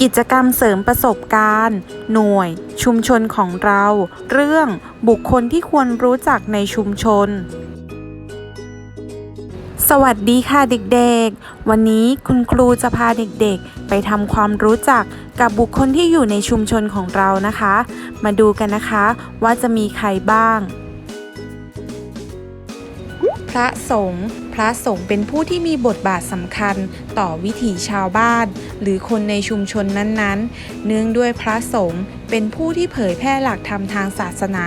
กิจกรรมเสริมประสบการณ์ หน่วย ชุมชนของเรา เรื่องบุคคลที่ควรรู้จักในชุมชน สวัสดีค่ะเด็กๆ วันนี้คุณครูจะพาเด็กๆ ไปทำความรู้จักกับบุคคลที่อยู่ในชุมชนของเรานะคะ มาดูกันนะคะว่าจะมีใครบ้าง พระสงฆ์พระสงฆ์เป็นผู้ที่มีบทบาทสำคัญต่อวิถีชาวบ้าน หรือคนในชุมชนนั้นๆ เนื่องด้วยพระสงฆ์เป็นผู้ที่เผยแพร่หลักธรรมทางศาสนา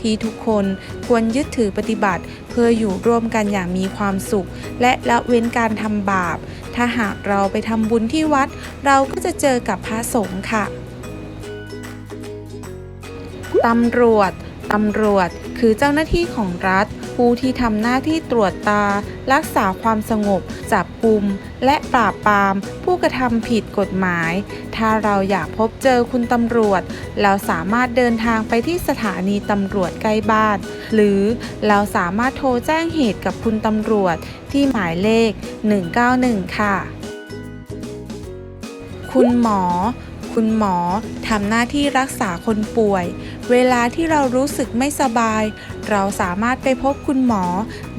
ที่ทุกคนควรยึดถือปฏิบัติ เพื่ออยู่ร่วมกันอย่างมีความสุข และละเว้นการทำบาป ถ้าหากเราไปทำบุญที่วัด เราก็จะเจอกับพระสงฆ์ค่ะตำรวจตำรวจ คือเจ้าหน้าที่ของรัฐ ผู้ที่ทำหน้าที่ตรวจตา รักษาความสงบ จับกุมและปราบปราม ผู้กระทำผิดกฎหมาย ถ้าเราอยากพบเจอคุณตำรวจ เราสามารถเดินทางไปที่สถานีตำรวจใกล้บ้าน หรือเราสามารถโทรแจ้งเหตุกับคุณตำรวจที่หมายเลข 191 ค่ะ คุณหมอ คุณหมอทำหน้าที่รักษาคนป่วย เวลาที่เรารู้สึกไม่สบาย เราสามารถไปพบคุณหมอ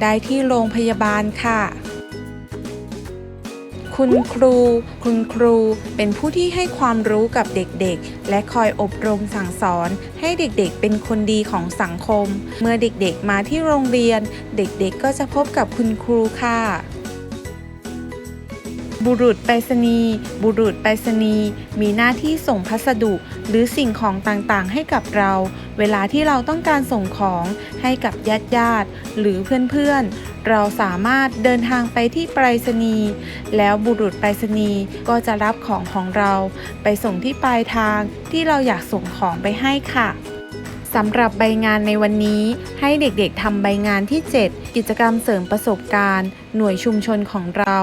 ได้ที่โรงพยาบาลค่ะคุณครู คุณครูเป็นผู้ที่ให้ความรู้กับเด็กๆ และคอยอบรมสั่งสอน ให้เด็กๆ เป็นคนดีของสังคม เมื่อเด็กๆ มาที่โรงเรียน เด็กๆ ก็จะพบกับคุณครูค่ะ บุรุษไปรษณีย์บุรุษไปรษณีย์มีหน้าที่ส่งพัสดุ หรือสิ่งของต่างๆ ให้กับเรา เวลาที่เราต้องการส่งของให้กับญาติญาติหรือเพื่อนๆ เราสามารถเดินทางไปที่ไปรษณีย์แล้วบุรุษไปรษณีย์ก็จะรับของของเรา ไปส่งที่ปลายทางที่เราอยากส่งของไปให้ค่ะ สำหรับใบงานในวันนี้ ให้เด็กๆทำใบงานที่ 7 กิจกรรมเสริมประสบการณ์ หน่วยชุมชนของเรา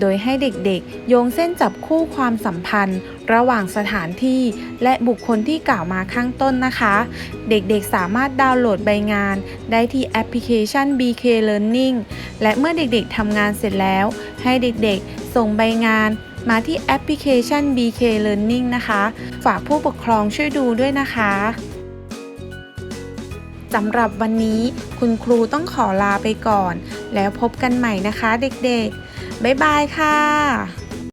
โดยให้เด็กๆ โยงเส้นจับคู่ความสัมพันธ์ ระหว่างสถานที่และบุคคลที่กล่าวมาข้างต้นนะคะ เด็กๆสามารถดาวน์โหลดใบงาน ได้ที่แอปพลิเคชัน BK Learning และเมื่อเด็กๆทำงานเสร็จแล้ว ให้เด็กๆ ส่งใบงานมาที่แอปพลิเคชัน BK Learning นะคะ ฝากผู้ปกครองช่วยดูด้วยนะคะ สำหรับวันนี้คุณครูต้องขอลาไปก่อน แล้วพบกันใหม่นะคะเด็กๆ บ๊ายบายค่ะ